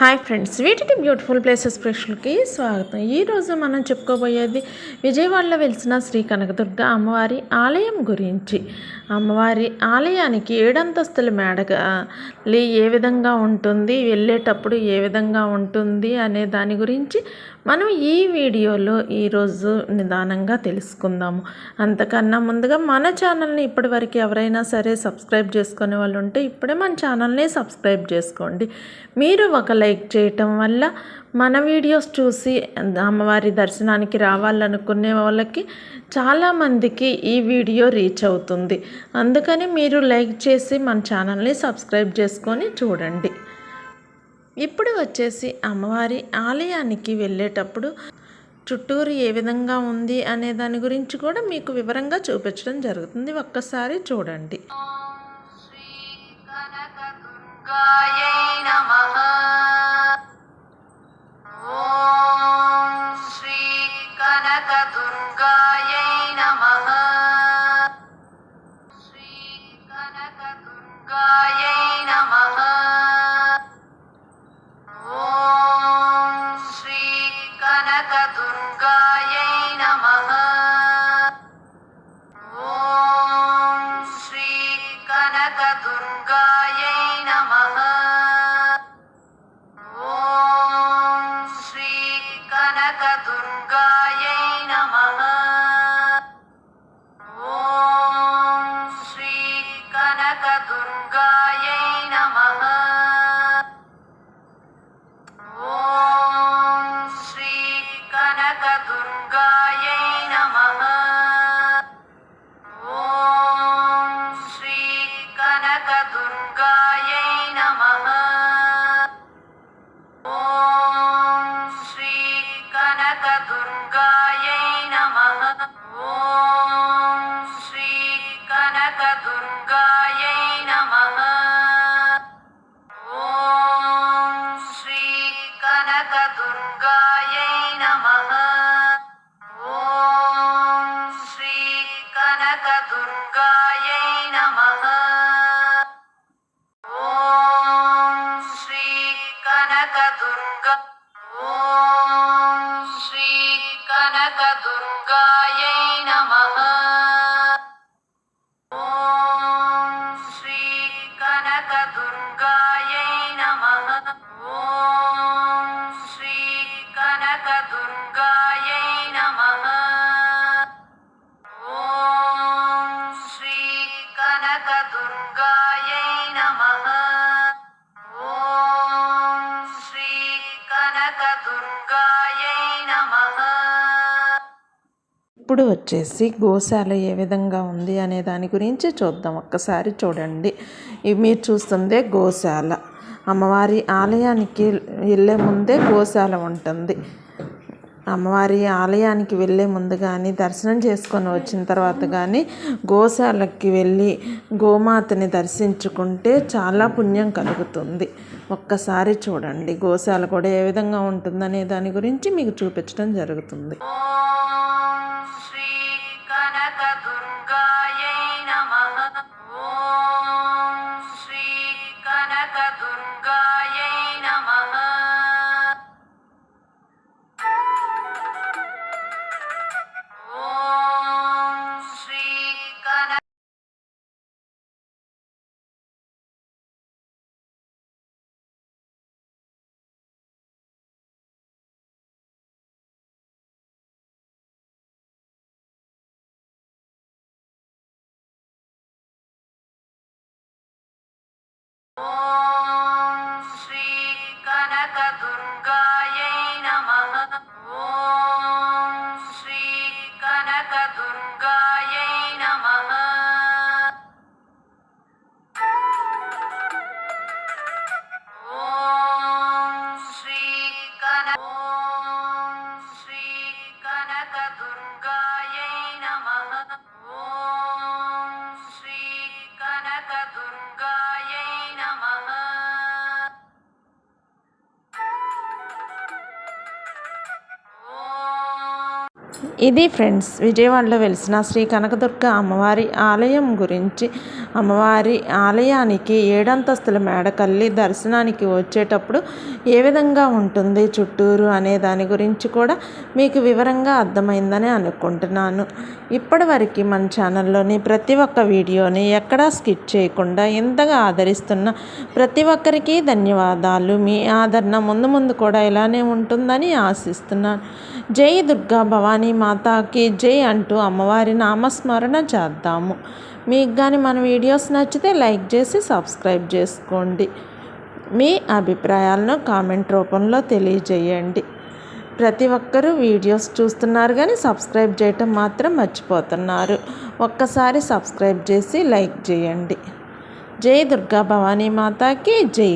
Hi friends వీటికి beautiful places ప్రేక్షకులకి స్వాగతం. ఈరోజు మనం చెప్పుకోబోయేది విజయవాడలో వెలిసిన శ్రీ కనకదుర్గ అమ్మవారి ఆలయం గురించి. అమ్మవారి ఆలయానికి ఏడంతస్తుల మేడగా ఏ విధంగా ఉంటుంది వెళ్ళేటప్పుడు ఏ విధంగా ఉంటుంది అనే దాని గురించి మనం ఈ వీడియోలో ఈరోజు నిదానంగా తెలుసుకుందాము. అంతకన్నా ముందుగా మన ఛానల్ని ఇప్పటివరకు ఎవరైనా సరే సబ్స్క్రైబ్ చేసుకునే వాళ్ళు ఉంటే ఇప్పుడే మన ఛానల్ని సబ్స్క్రైబ్ చేసుకోండి. మీరు ఒక లైక్ లైక్ చేయటం వల్ల మన వీడియోస్ చూసి అమ్మవారి దర్శనానికి రావాలనుకునే వాళ్ళకి చాలామందికి ఈ వీడియో రీచ్ అవుతుంది. అందుకని మీరు లైక్ చేసి మన ఛానల్ని సబ్స్క్రైబ్ చేసుకొని చూడండి. ఇప్పుడు వచ్చేసి అమ్మవారి ఆలయానికి వెళ్ళేటప్పుడు చుట్టూరు ఏ విధంగా ఉంది అనే దాని గురించి కూడా మీకు వివరంగా చూపించడం జరుగుతుంది. ఒక్కసారి చూడండి. శ్రీ கனகதுர்காயை நமக ஸ்ரீ கனகதுர்காயை நமக ஓம் ஸ்ரீ கனகதுர்காயை நமக ஸ்ரீ கனகதுர்கா கனகதுர்காயை நம ஓம் ஸ்ரீ கனகதுர்காயை நம ஓம் ஸ்ரீ கனகதுர்காயை நம கனகதுர்கா إنك تجيب ఇప్పుడు వచ్చేసి గోశాల ఏ విధంగా ఉంది అనే దాని గురించి చూద్దాం. ఒక్కసారి చూడండి. మీరు చూస్తుందే గోశాల. అమ్మవారి ఆలయానికి వెళ్ళే ముందే గోశాల ఉంటుంది. అమ్మవారి ఆలయానికి వెళ్ళే ముందు కానీ దర్శనం చేసుకొని వచ్చిన తర్వాత కానీ గోశాలకి వెళ్ళి గోమాతని దర్శించుకుంటే చాలా పుణ్యం కలుగుతుంది. ఒక్కసారి చూడండి గోశాల కూడా ఏ విధంగా ఉంటుందనే దాని గురించి మీకు చూపించడం జరుగుతుంది. ఇది ఫ్రెండ్స్ విజయవాడలో వెలిసిన శ్రీ కనకదుర్గ అమ్మవారి ఆలయం గురించి. అమ్మవారి ఆలయానికి ఏడంతస్తుల మేడకల్లి దర్శనానికి వచ్చేటప్పుడు ఏ విధంగా ఉంటుంది చుట్టూరు అనే దాని గురించి కూడా మీకు వివరంగా అర్థమైందని అనుకుంటున్నాను. ఇప్పటివరకు మన ఛానల్లోని ప్రతి ఒక్క వీడియోని ఎక్కడా స్కిప్ చేయకుండా ఇంతగా ఆదరిస్తున్న ప్రతి ఒక్కరికి ధన్యవాదాలు. మీ ఆదరణ ముందు ముందు కూడా ఇలానే ఉంటుందని ఆశిస్తున్నాను. జై దుర్గా భవానీ మాతాకి జై అంటూ అమ్మవారి నామస్మరణ చేద్దాము. మీకు కానీ మన వీడియోస్ నచ్చితే లైక్ చేసి సబ్స్క్రైబ్ చేసుకోండి. మీ అభిప్రాయాలను కామెంట్ రూపంలో తెలియజేయండి. ప్రతి ఒక్కరూ వీడియోస్ చూస్తున్నారు కానీ సబ్స్క్రైబ్ చేయటం మాత్రం మర్చిపోతున్నారు. ఒక్కసారి సబ్స్క్రైబ్ చేసి లైక్ చేయండి. జై దుర్గా భవానీ మాతాకి జై.